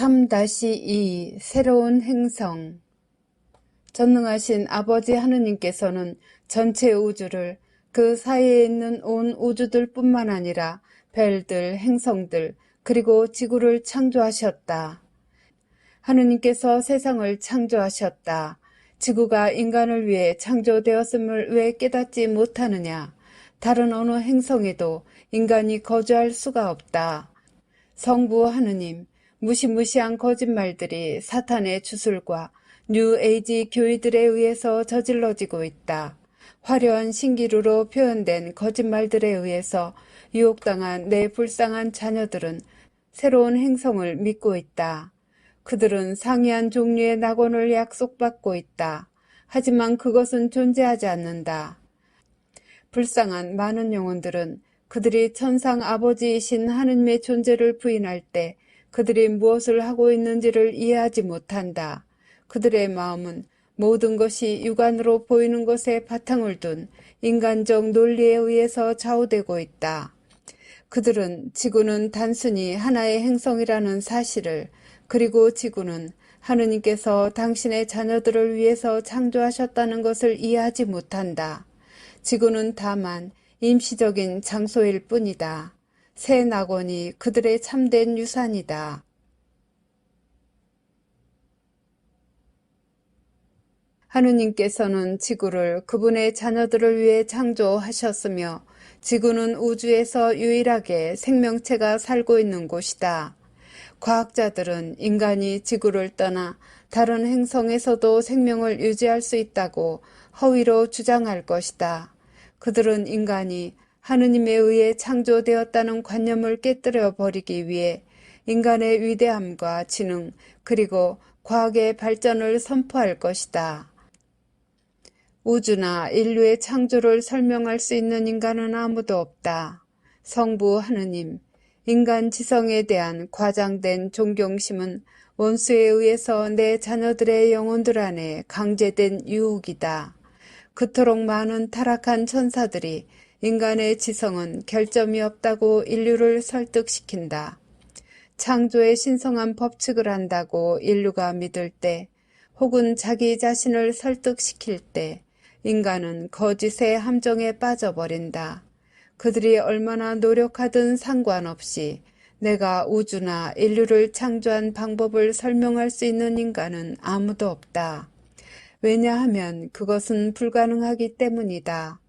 3-2 새로운 행성 전능하신 아버지 하느님께서는 전체 우주를 그 사이에 있는 온 우주들 뿐만 아니라 별들, 행성들, 그리고 지구를 창조하셨다. 하느님께서 세상을 창조하셨다. 지구가 인간을 위해 창조되었음을 왜 깨닫지 못하느냐? 다른 어느 행성에도 인간이 거주할 수가 없다. 성부 하느님, 무시무시한 거짓말들이 사탄의 주술과 뉴에이지 교의들에 의해서 저질러지고 있다. 화려한 신기루로 표현된 거짓말들에 의해서 유혹당한 내 불쌍한 자녀들은 새로운 행성을 믿고 있다. 그들은 상이한 종류의 낙원을 약속받고 있다. 하지만 그것은 존재하지 않는다. 불쌍한 많은 영혼들은 그들이 천상 아버지이신 하느님의 존재를 부인할 때 그들이 무엇을 하고 있는지를 이해하지 못한다. 그들의 마음은 모든 것이 육안으로 보이는 것에 바탕을 둔 인간적 논리에 의해서 좌우되고 있다. 그들은 지구는 단순히 하나의 행성이라는 사실을 그리고 지구는 하느님께서 당신의 자녀들을 위해서 창조하셨다는 것을 이해하지 못한다. 지구는 다만 임시적인 장소일 뿐이다. 새 낙원이 그들의 참된 유산이다. 하느님께서는 지구를 그분의 자녀들을 위해 창조하셨으며 지구는 우주에서 유일하게 생명체가 살고 있는 곳이다. 과학자들은 인간이 지구를 떠나 다른 행성에서도 생명을 유지할 수 있다고 허위로 주장할 것이다. 그들은 인간이 하느님에 의해 창조되었다는 관념을 깨뜨려 버리기 위해 인간의 위대함과 지능 그리고 과학의 발전을 선포할 것이다. 우주나 인류의 창조를 설명할 수 있는 인간은 아무도 없다. 성부 하느님, 인간 지성에 대한 과장된 존경심은 원수에 의해서 내 자녀들의 영혼들 안에 강제된 유혹이다. 그토록 많은 타락한 천사들이 인간의 지성은 결점이 없다고 인류를 설득시킨다. 창조의 신성한 법칙을 안다고 인류가 믿을 때, 혹은 자기 자신을 설득시킬 때, 인간은 거짓의 함정에 빠져버린다. 그들이 얼마나 노력하든 상관없이 내가 우주나 인류를 창조한 방법을 설명할 수 있는 인간은 아무도 없다. 왜냐하면 그것은 불가능하기 때문이다.